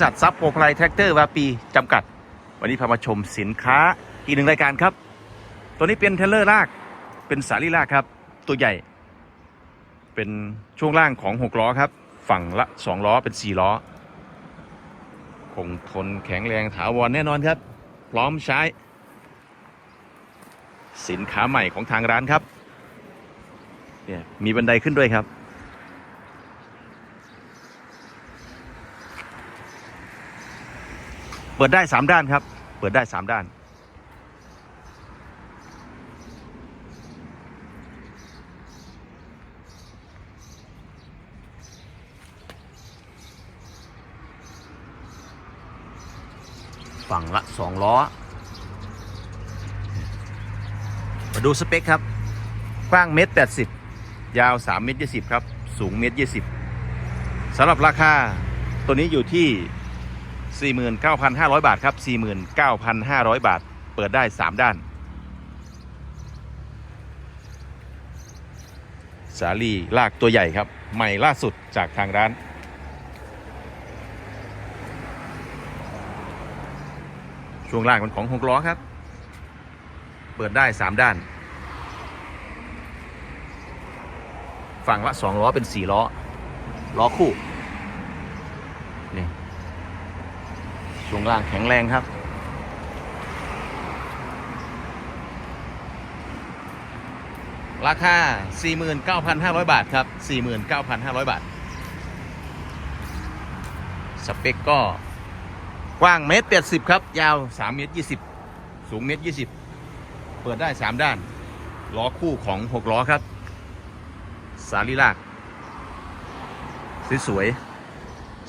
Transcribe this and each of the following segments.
ษัทซับโปรไพรแท็กเตอร์วาปีจำกัด วันนี้พามาชมสินค้าอีกหนึ่งรายการครับ ตัวนี้เป็นเทรลเลอร์ลากเป็นสาลีลากครับ ตัวใหญ่ เป็นช่วงล่างของ 6 ล้อครับ ฝั่งละ 2 ล้อเป็น 4 ล้อ คงทนแข็งแรงถาวรแน่นอนครับ พร้อมใช้ สินค้าใหม่ของทางร้านครับเนี่ยมีบันไดขึ้นด้วยครับ เปิดได้3ด้านครับ เปิดได้3ด้าน ฝั่งละ2ล้อ มาดูสเปคครับ กว้างเมตรแปดสิบยาว3เมตรยี่สิบครับ สูงเมตรยี่สิบสำหรับราคาตัวนี้อยู่ที่ 49,500 บาทครับ 49,500 บาท เปิดได้ 3 ด้าน สาลีลากตัวใหญ่ครับ ใหม่ล่าสุดจากทางร้าน ช่วงล่างมันของหกล้อครับ เปิดได้ 3 ด้าน ฝั่งละ 2 ล้อเป็น 4 ล้อ ล้อคู่ นี่ ช่วงล่างแข็งแรงครับ ราคา 49,500 บาทครับ 49,500 บาท สเปคก็กว้างเมตรแปดสิบครับ ยาว3เมตรยี่สิบสูงเมตรยี่สิบเปิดได้3ด้าน ล้อคู่ของ6ล้อครับ สาลีลากสวยๆ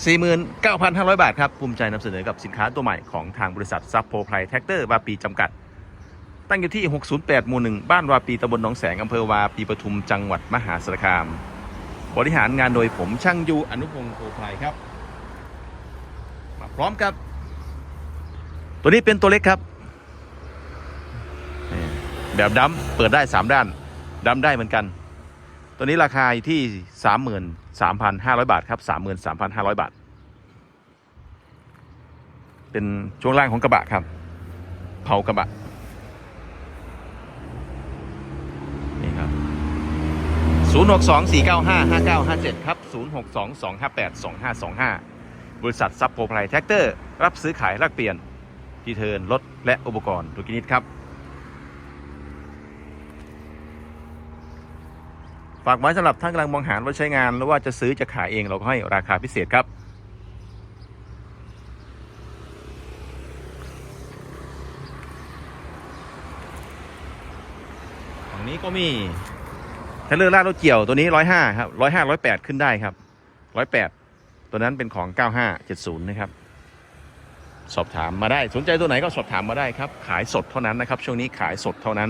49,500 บาทครับ ภูมิใจนำเสนอกับสินค้าตัวใหม่ของทางบริษัทซับโพไพรแท็กเตอร์วาปีจำกัด ตั้งอยู่ที่ 608 หมู่ 1 บ้านวาปีตำบลหนองแสงอำเภอวาปีปทุมจังหวัดมหาสารคาม บริหารงานโดยผมช่างยูอนุพงศ์โพไพรครับ มาพร้อมกับ ตัวนี้เป็นตัวเล็กครับ แบบดำเปิดได้ 3 ด้านดำได้เหมือนกัน ตัวนี้ราคาที่ 33,500 บาท ครับ 33,500 บาท เป็นช่วงล่างของกระบะครับ เผากระบะ นี่ครับ 0624955957 ครับ 0622582525 บริษัทซับโปรไพรแท็กเตอร์ รับซื้อขายแลกเปลี่ยน ที่เทินรถและอุปกรณ์ทุกชนิดครับ ฝากไว้สำหรับท่านกำลังมองหารถใช้งานหรือว่าจะซื้อจะขายเองเราก็ให้ราคาพิเศษครับฝั่งนี้ก็มีเทเลอร์ลาดรถเกี่ยวตัวนี้ร้อยห้าครับร้อยห้าร้อยแปดขึ้นได้ครับร้อยแปดตัวนั้นเป็นของเก้าห้าเจ็ดศูนย์นะครับ สอบถามมาได้สนใจตัวไหนก็สอบถามมาได้ครับ ขายสดเท่านั้นนะครับ ช่วงนี้ขายสดเท่านั้น